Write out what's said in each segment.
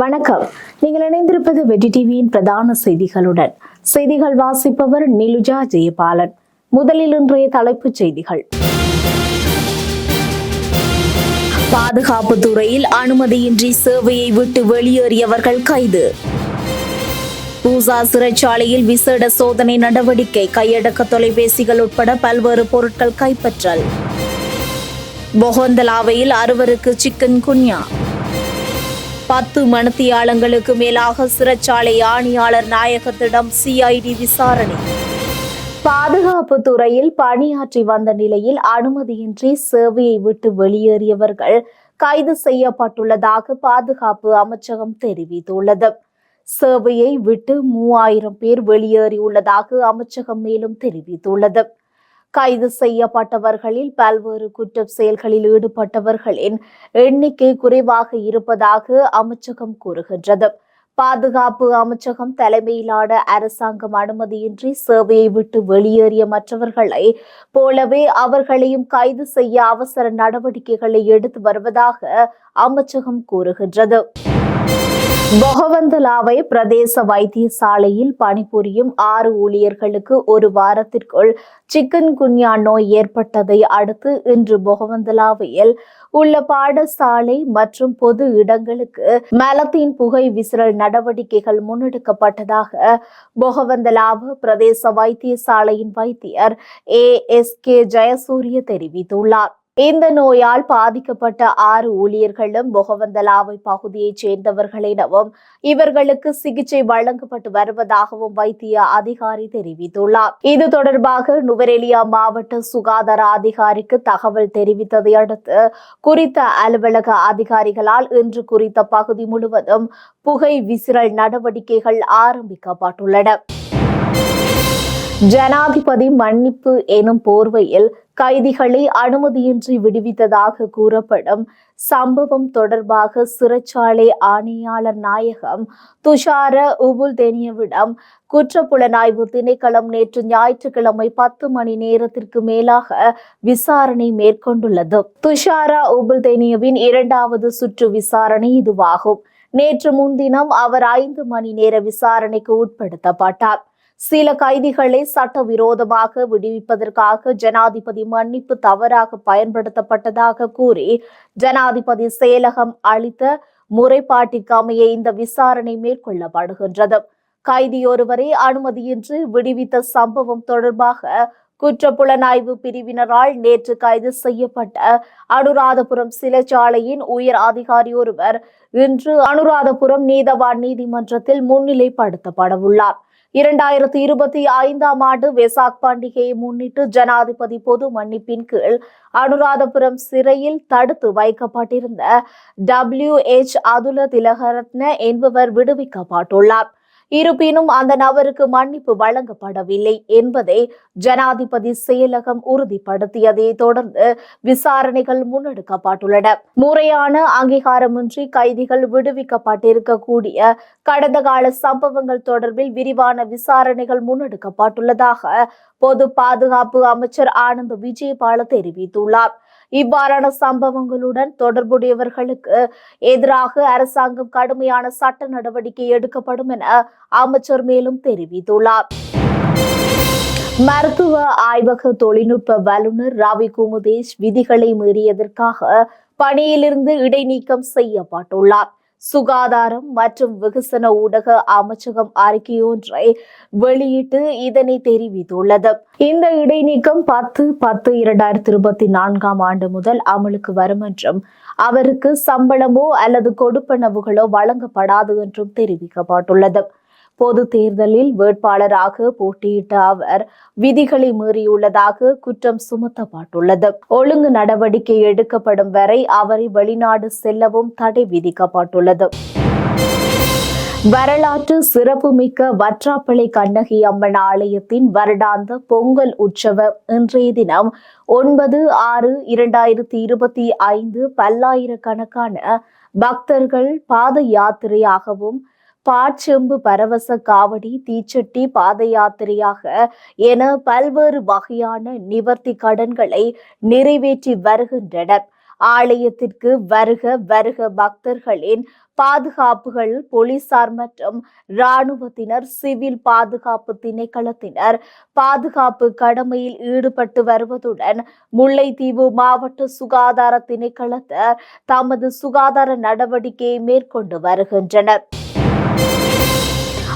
வணக்கம். நீங்கள் இணைந்திருப்பது வெற்றி டிவியின் பிரதான செய்திகளுடன். செய்திகள் வாசிப்பவர் நிலுஜா ஜெயபாலன். முதலில் இன்றைய தலைப்புச் செய்திகள். பாதுகாப்பு துறையில் அனுமதியின்றி சேவையை விட்டு வெளியேறியவர்கள் கைது. பூசா சிறைச்சாலையில் விசேட சோதனை நடவடிக்கை கையடக்க தொலைபேசிகள் உட்பட பல்வேறு பொருட்கள் கைப்பற்றல். பொகந்தலாவையில் அறுவருக்கு சிக்கன் குன்யா. பத்து மணத்தியாளங்களுக்கு மேலாக சிறைச்சாலை ஆணையாளர் நாயகத்திடம் சிஐடி விசாரணை. பாதுகாப்பு துறையில் பணியாற்றி வந்த நிலையில் அனுமதியின்றி சேவையை விட்டு வெளியேறியவர்கள் கைது செய்யப்பட்டுள்ளதாக பாதுகாப்பு அமைச்சகம் தெரிவித்துள்ளது. சேவையை விட்டு மூவாயிரம் பேர் வெளியேறியுள்ளதாக அமைச்சகம் மேலும் தெரிவித்துள்ளது. கைது செய்யப்பட்டவர்களில் பல்வேறு குற்ற செயல்களில் ஈடுபட்டவர்களின் எண்ணிக்கை குறைவாக இருப்பதாக அமைச்சகம் கூறுகின்றது. பாதுகாப்பு அமைச்சகம் தலைமையிலான அரசாங்கம் அனுமதியின்றி சேவையை விட்டு வெளியேறிய மற்றவர்களை போலவே அவர்களையும் கைது செய்ய அவசர நடவடிக்கைகளை எடுத்து வருவதாக அமைச்சகம் கூறுகின்றது. பொகவந்தலாவை பிரதேச வைத்தியசாலையில் பணிபுரியும் ஆறு ஊழியர்களுக்கு ஒரு வாரத்திற்குள் சிக்கன் குன்யா நோய் ஏற்பட்டதை அடுத்து இன்று பொகவந்தலாவையில் உள்ள பாடசாலை மற்றும் பொது இடங்களுக்கு மலத்தின் புகை விசிறல் நடவடிக்கைகள் முன்னெடுக்கப்பட்டதாக பொகவந்தலாவ பிரதேச வைத்தியசாலையின் வைத்தியர் ஏ எஸ் கே ஜெயசூரிய தெரிவித்துள்ளார். இந்த நோயால் பாதிக்கப்பட்ட ஆறு ஊழியர்களும் பொகவந்தலாவை பகுதியைச் சேர்ந்தவர்கள் எனவும் இவர்களுக்கு சிகிச்சை வழங்கப்பட்டு வருவதாகவும் வைத்திய அதிகாரி தெரிவித்துள்ளார். இது தொடர்பாக நுவரெலியா மாவட்ட சுகாதார அதிகாரிக்கு தகவல் தெரிவித்ததை அடுத்து குறித்த அலுவலக அதிகாரிகளால் இன்று குறித்த பகுதி முழுவதும் புகை விசிறல் நடவடிக்கைகள் ஆரம்பிக்கப்பட்டுள்ளன. ஜனாதிபதி மன்னிப்பு எனும் போர்வையில் கைதிகளை அனுமதியின்றி விடுவித்ததாக கூறப்படும் சம்பவம் தொடர்பாக சிறைச்சாலை ஆணையாளர் நாயகம் துஷார உபுல்தேனியவிடம் குற்றப்புலனாய்வு திணைக்களம் நேற்று ஞாயிற்றுக்கிழமை பத்து மணி நேரத்திற்கு மேலாக விசாரணை மேற்கொண்டுள்ளது. துஷாரா உபுல்தேனியவின் இரண்டாவது சுற்று விசாரணை இதுவாகும். நேற்று முன்தினம் அவர் ஐந்து மணி நேர விசாரணைக்கு உட்படுத்தப்பட்டார். சில கைதிகளை சட்டவிரோதமாக விடுவிப்பதற்காக ஜனாதிபதி மன்னிப்பு தவறாக பயன்படுத்தப்பட்டதாக கூறி ஜனாதிபதி செயலகம் அளித்த முறைப்பாட்டிற்கமைய இந்த விசாரணை மேற்கொள்ளப்படுகின்றது. கைதியொருவரை அனுமதியின்றி விடுவித்த சம்பவம் தொடர்பாக குற்றப்புலனாய்வு பிரிவினரால் நேற்று கைது செய்யப்பட்ட அனுராதபுரம் சிலைச்சாலையின் உயர் அதிகாரி ஒருவர் இன்று அனுராதபுரம் நீதவான் நீதிமன்றத்தில் முன்னிலைப்படுத்தப்படவுள்ளார். இரண்டாயிரத்தி இருபத்தி ஐந்தாம் ஆண்டு வெசாக் பண்டிகையை முன்னிட்டு ஜனாதிபதி பொது மன்னிப்பின் கீழ் அனுராதபுரம் சிறையில் தடுத்து வைக்கப்பட்டிருந்த டபிள்யூ எச் அதுல திலகரத்ன என்பவர் விடுவிக்கப்பட்டுள்ளார். இருப்பினும் அந்த நபருக்கு மன்னிப்பு வழங்கப்படவில்லை என்பதை ஜனாதிபதி செயலகம் உறுதிப்படுத்தியதை தொடர்ந்து விசாரணைகள் முன்னெடுக்கப்பட்டுள்ளன. முறையான அங்கீகாரமின்றி கைதிகள் விடுவிக்கப்பட்டிருக்கக்கூடிய கடந்த கால சம்பவங்கள் தொடர்பில் விரிவான விசாரணைகள் முன்னெடுக்கப்பட்டுள்ளதாக பொது பாதுகாப்பு அமைச்சர் ஆனந்த் விஜயபால தெரிவித்துள்ளார். இவ்வாறான சம்பவங்களுடன் தொடர்புடையவர்களுக்கு எதிராக அரசாங்கம் கடுமையான சட்ட நடவடிக்கை எடுக்கப்படும் என அமைச்சர் மேலும் தெரிவித்துள்ளார். மருத்துவ ஆய்வக தொழில்நுட்ப வல்லுநர் ரவி குமுதேஷ் விதிகளை மீறியதற்காக பணியிலிருந்து இடைநீக்கம் செய்யப்பட்டுள்ளார். சுகாதாரம் மற்றும் வெகுசன ஊடக அமைச்சகம் அறிக்கையொன்றை வெளியிட்டு இதனை தெரிவித்துள்ளது. இந்த இடைநீக்கம் பத்து பத்து இரண்டாயிரத்தி இருபத்தி நான்காம் ஆண்டு முதல் அமலுக்கு வரும் என்றும் அவருக்கு சம்பளமோ அல்லது கொடுப்பனவுகளோ வழங்கப்படாது என்றும் தெரிவிக்கப்பட்டுள்ளது. பொது தேர்தலில் வேட்பாளராக போட்டியிட்ட அவர் விதிகளை மீறியுள்ளதாக குற்றம் சுமத்தப்பட்டுள்ளது. ஒழுங்கு நடவடிக்கை எடுக்கப்படும் வரை அவரை வெளிநாடு செல்லவும் தடை விதிக்கப்பட்டுள்ளது. வரலாற்று சிறப்புமிக்க வற்றாப்பளை கண்ணகி அம்மன் ஆலயத்தின் வருடாந்த பொங்கல் உற்சவம் இன்றைய தினம் ஒன்பது ஆறு இரண்டாயிரத்தி இருபத்தி ஐந்து பல்லாயிரக்கணக்கான பக்தர்கள் பாத யாத்திரையாகவும் பாச்செம்பு பரவச காவடி தீச்சட்டி பாத யாத்திரையாக என பல்வேறு வகையான நிவர்த்தி கடன்களை நிறைவேற்றி வருகின்றனர். ஆலயத்திற்கு வருக வருக பக்தர்களின் பாதுகாப்புகள் போலீசார் மற்றும் இராணுவத்தினர் சிவில் பாதுகாப்பு திணைக்களத்தினர் பாதுகாப்பு கடமையில் ஈடுபட்டு வருவதுடன் முல்லைத்தீவு மாவட்ட சுகாதார திணைக்களத்தினர் தமது சுகாதார நடவடிக்கையை மேற்கொண்டு வருகின்றனர்.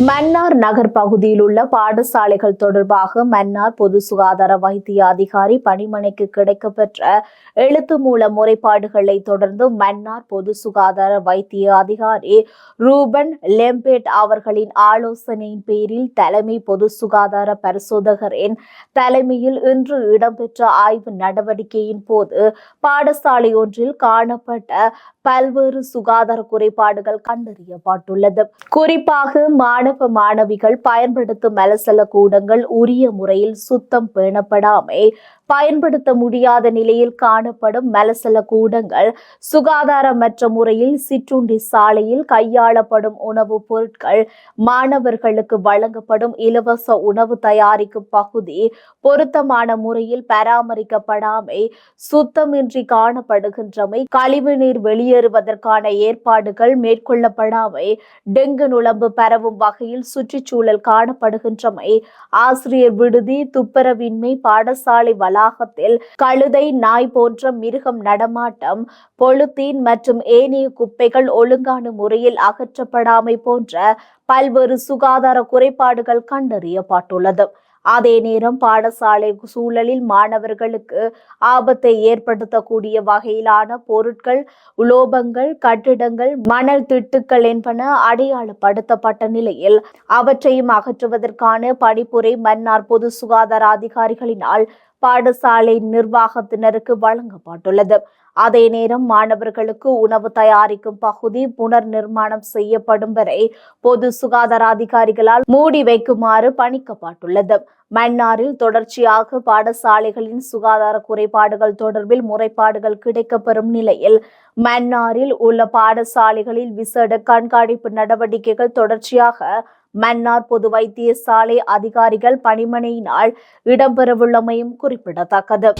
மன்னார் நகர் பகுதியில் உள்ள பாடசாலைகள் தொடர்பாக மன்னார் பொது சுகாதார வைத்திய அதிகாரி பணிமனைக்கு கிடைக்கப்பெற்ற எழுத்து மூல முறைப்பாடுகளை தொடர்ந்து மன்னார் பொது சுகாதார வைத்திய அதிகாரி ரூபன் லெம்பேட் அவர்களின் ஆலோசனையின் பேரில் தலைமை பொது சுகாதார பரிசோதகரின் தலைமையில் இன்று இடம்பெற்ற ஆய்வு நடவடிக்கையின் போது பாடசாலை ஒன்றில் காணப்பட்ட பல்வேறு சுகாதார குறைபாடுகள் கண்டறியப்பட்டுள்ளது. குறிப்பாக மாணவ மாணவிகள் பயன்படுத்தும் மலசல கூடங்கள் உரிய முறையில் சுத்தம் பேணப்படாமை. பயன்படுத்த முடியாத நிலையில் காணப்படும் மலசல கூடங்கள். சுகாதாரமற்ற முறையில் சிற்றுண்டி சாலையில் கையாளப்படும் உணவுப் பொருட்கள் மாணவர்களுக்கு வழங்கப்படும் இலவச உணவு தயாரிக்கும் பகுதி. பொருத்தமான முறையில் பராமரிக்கப்படாமை சுத்தமின்றி காணப்படுகின்றமை. கழிவுநீர் வெளியேறுவதற்கான ஏற்பாடுகள் மேற்கொள்ளப்படாமை. டெங்கு நுழம்பு பரவும் வகையில் சுற்றுச்சூழல் காணப்படுகின்றமை. ஆசிரியர் விடுதி துப்புரவின்மை பாடசாலை வளாகத்தில் கழுதை நாய் போன்ற மிருகம் நடமாட்டம் பொழுத்தீன் மற்றும் ஏனைய குப்பைகள் ஒழுங்கான முறையில் அகற்றப்படாமை போன்ற பல்வேறு சுகாதார குறைபாடுகள் கண்டறியப்பட்டுள்ளது. அதே நேரம் பாடசாலை சூழலில் மாணவர்களுக்கு ஆபத்தை ஏற்படுத்தக்கூடிய வகையிலான பொருட்கள் உலோபங்கள் கட்டிடங்கள் மணல் திட்டுக்கள் என்பன அடையாளப்படுத்தப்பட்ட நிலையில் அவற்றையும் அகற்றுவதற்கான பணிப்புரை மன்னார் பொது சுகாதார அதிகாரிகளினால் பாடசாலை நிர்வாகத்தினருக்கு வழங்கப்பட்டுள்ளது. அதே நேரம் மாணவர்களுக்கு உணவு தயாரிக்கும் பகுதி புனர் நிர்மாணம் செய்யப்படும் வரை பொது சுகாதார அதிகாரிகளால் மூடி வைக்குமாறு பணிக்கப்பட்டுள்ளது. மன்னாரில் தொடர்ச்சியாக பாடசாலைகளின் சுகாதார குறைபாடுகள் தொடர்பில் முறைப்பாடுகள் கிடைக்கப்பெறும் நிலையில் மன்னாரில் உள்ள பாடசாலைகளில் விசேட கண்காணிப்பு நடவடிக்கைகள் தொடர்ச்சியாக மன்னார் பொது வைத்தியசாலை அதிகாரிகள் பணிமனையினால் இடம்பெறவுள்ளமையும் குறிப்பிடத்தக்கது.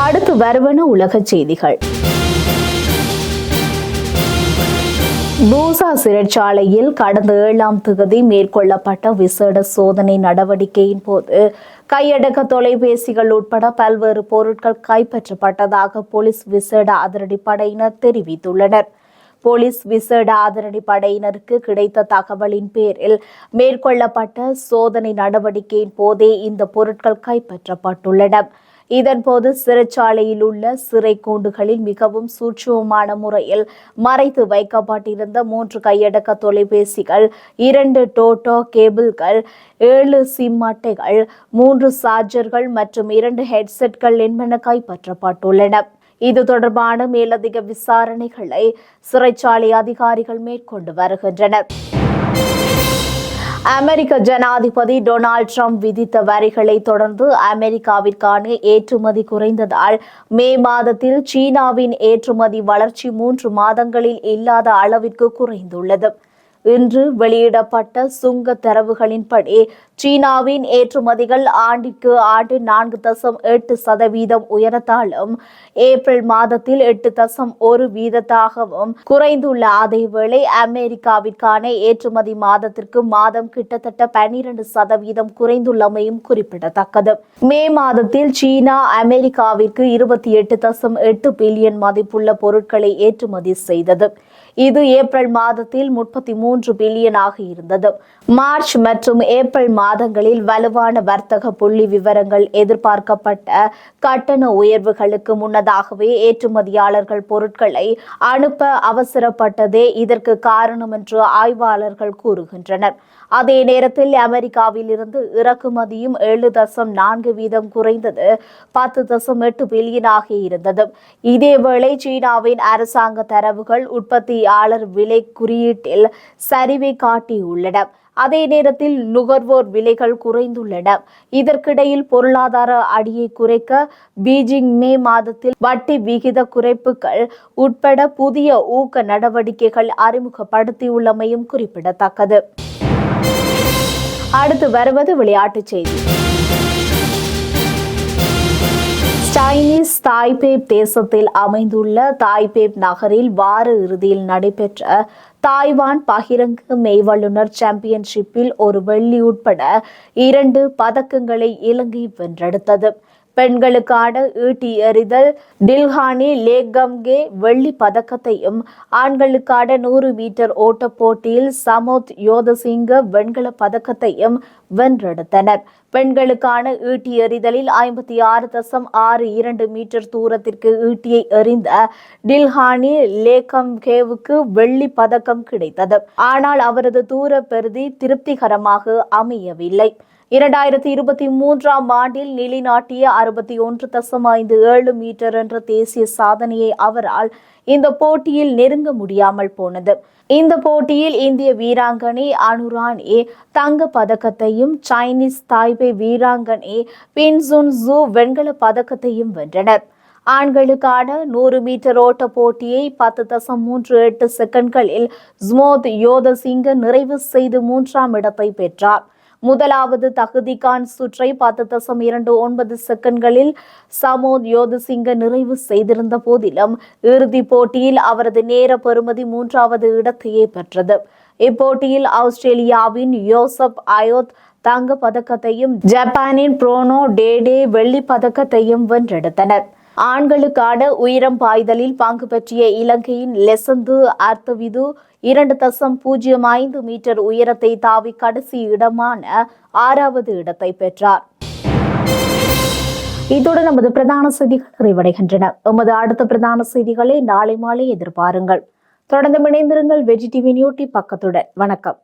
அடுத்து வருவன உலக செய்திகள். பூசா சிறைச்சாலையில் கடந்த ஏழாம் தேதி மேற்கொள்ளப்பட்ட விசேட சோதனை நடவடிக்கையின் போது கையடக்க தொலைபேசிகள் உட்பட பல்வேறு பொருட்கள் கைப்பற்றப்பட்டதாக போலீஸ் விசேட அதிரடிப்படையினர் தெரிவித்துள்ளனர். போலீஸ் விசேட அதிரடி படையினருக்கு கிடைத்த தகவலின் பேரில் மேற்கொள்ளப்பட்ட சோதனை நடவடிக்கையின் போதே இந்த பொருட்கள் கைப்பற்றப்பட்டுள்ளன. இதன்போது சிறைச்சாலையில் உள்ள சிறை கூண்டுகளில் மிகவும் சூட்சமமான முறையில் மறைத்து வைக்கப்பட்டிருந்த மூன்று கையடக்க தொலைபேசிகள் இரண்டு டோட்டோ கேபிள்கள் ஏழு சிம் அட்டைகள் மூன்று சார்ஜர்கள் மற்றும் இரண்டு ஹெட்செட்கள் என்பன கைப்பற்றப்பட்டுள்ளன. இது தொடர்பான மேலதிக விசாரணைகளை சிறைச்சாலை அதிகாரிகள் மேற்கொண்டு வருகின்றனர். அமெரிக்க ஜனாதிபதி டொனால்ட் ட்ரம்ப் விதித்த வரிகளை தொடர்ந்து அமெரிக்காவிற்கான ஏற்றுமதி குறைந்ததால் மே மாதத்தில் சீனாவின் ஏற்றுமதி வளர்ச்சி மூன்று மாதங்களில் இல்லாத அளவிற்கு குறைந்துள்ளது. இன்று வெளியிடப்பட்ட சுங்க தரவுகளின்படி சீனாவின் ஏற்றுமதிகள் ஆண்டிற்கு ஆண்டு நான்கு தசம் எட்டு சதவீதம் உயரத்தாலும் ஏப்ரல் மாதத்தில் எட்டு தசம் ஒரு வீதத்தாகவும் குறைந்துள்ள அதேவேளை அமெரிக்காவிற்கான ஏற்றுமதி மாதத்திற்கு மாதம் கிட்டத்தட்ட பன்னிரண்டு சதவீதம் குறைந்துள்ளமையும் குறிப்பிடத்தக்கது. மே மாதத்தில் சீனா அமெரிக்காவிற்கு இருபத்தி எட்டு தசம் எட்டு பில்லியன் மதிப்புள்ள பொருட்களை ஏற்றுமதி செய்தது. இது ஏப்ரல் மாதத்தில் முப்பத்தி மூன்று பில்லியனாக இருந்தது. மார்ச் மற்றும் ஏப்ரல் மாதம் மாதங்களில் வலுவான வர்த்தக புள்ளி விவரங்கள் எதிர்பார்க்கப்பட்ட கட்டண உயர்வுகளுக்கு முன்னதாகவே ஏற்றுமதியாளர்கள் பொருட்களை அனுப்ப அவசரப்பட்டதே இதற்கு காரணம் என்று ஆய்வாளர்கள் கூறுகின்றனர். அதே நேரத்தில் அமெரிக்காவில் இருந்து இறக்குமதியும் ஏழு தசம் நான்கு வீதம் குறைந்தது பத்து தசம் எட்டு பில்லியனாக இருந்தது இதேவேளை சீனாவின் அரசாங்க தரவுகள் உற்பத்தியாளர் விலை குறியீட்டில் சரிவை காட்டியுள்ளன. அதே நேரத்தில் நுகர்வோர் விலைகள் குறைந்துள்ளன. இதற்கிடையில் பொருளாதார அடியை குறைக்க பீஜிங் மே மாதத்தில் வட்டி விகித குறைப்புகள் உட்பட புதிய ஊக்க நடவடிக்கைகள் அறிமுகப்படுத்தியுள்ளமையும் குறிப்பிடத்தக்கது. அடுத்து வருவது விளையாட்டுச் செய்தி. சைனீஸ் தாய்பேப் தேசத்தில் அமைந்துள்ள தாய்பேப் நகரில் வார இறுதியில் நடைபெற்ற தாய்வான் பகிரங்க மெய்வல்லுநர் சாம்பியன்ஷிப்பில் ஒரு வெள்ளி உட்பட இரண்டு பதக்கங்களை இலங்கை வென்றெடுத்தது. பெண்களுக்கான ஈட்டி எறிதல் டில்ஹானி லேகம்கே வெள்ளி பதக்கத்தையும் ஆண்களுக்கான நூறு மீட்டர் ஓட்டப் போட்டியில் சமோத் யோதசிங்க வெண்கல பதக்கத்தையும் வென்றெடுத்தனர். பெண்களுக்கான ஈட்டி எறிதலில் ஐம்பத்தி ஆறு தசம் ஆறு இரண்டு மீட்டர் தூரத்திற்கு ஈட்டியை எறிந்த டில்ஹானி லேகம்கேவுக்கு வெள்ளி பதக்கம் கிடைத்தது. ஆனால் அவரது தூர பெருதி திருப்திகரமாக அமையவில்லை. இரண்டாயிரத்தி இருபத்தி மூன்றாம் ஆண்டில் நிலைநாட்டிய அறுபத்தி ஒன்று தசம் ஐந்து ஏழு மீட்டர் என்ற தேசிய சாதனையை அவரால் இந்த போட்டியில் நெருங்க முடியாமல் போனது. இந்த போட்டியில் இந்திய வீராங்கனை அனுராணி தங்க பதக்கத்தையும் சைனீஸ் தாய்பே வீராங்கனை பின்சுன் ஜூ வெண்கல பதக்கத்தையும் வென்றனர். ஆண்களுக்கான நூறு மீட்டர் ஓட்ட போட்டியை பத்து தசம் மூன்று எட்டு செகண்ட்களில் ஸ்மோத் யோதசிங்க நிறைவு செய்து மூன்றாம் இடத்தை பெற்றார். முதலாவது தகுதிக்கான் சுற்றை பத்து தசம் இரண்டு ஒன்பது செகண்ட்களில் சமோத் யோதசிங்க நிறைவு செய்திருந்த போதிலும் இறுதிப் போட்டியில் அவரது நேர பெறுமதி மூன்றாவது இடத்தையே பெற்றது. இப்போட்டியில் ஆஸ்திரேலியாவின் யோசப் அயோத் தங்க பதக்கத்தையும் ஜப்பானின் புரோனோ டேடே வெள்ளி பதக்கத்தையும் வென்றெடுத்தனர். ஆண்களுக்கான உயரம் பாய்தலில் பங்கு பெற்றிய இலங்கையின் லெசந்து அர்த்தவிது இரண்டு தசம் பூஜ்ஜியம் ஐந்து மீட்டர் உயரத்தை தாவி கடைசி இடமான ஆறாவது இடத்தை பெற்றார். இதோடு நமது பிரதான செய்திகள் நிறைவடைகின்றன. உமது அடுத்த பிரதான செய்திகளை நாளை மாலை எதிர்பாருங்கள். தொடர்ந்து இணைந்திருங்கள் வெஜி நியூட்டி பக்கத்துடன். வணக்கம்.